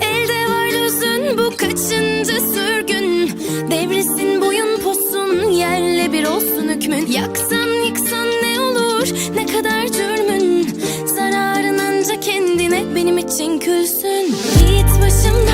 Elde var lüzün bu kaçıncı sürgün? Devresin boyun posun yerle bir olsun hükmün. Yaksan yıksan ne olur ne kadar cürmün? Zararın anca kendine benim için külsün 我想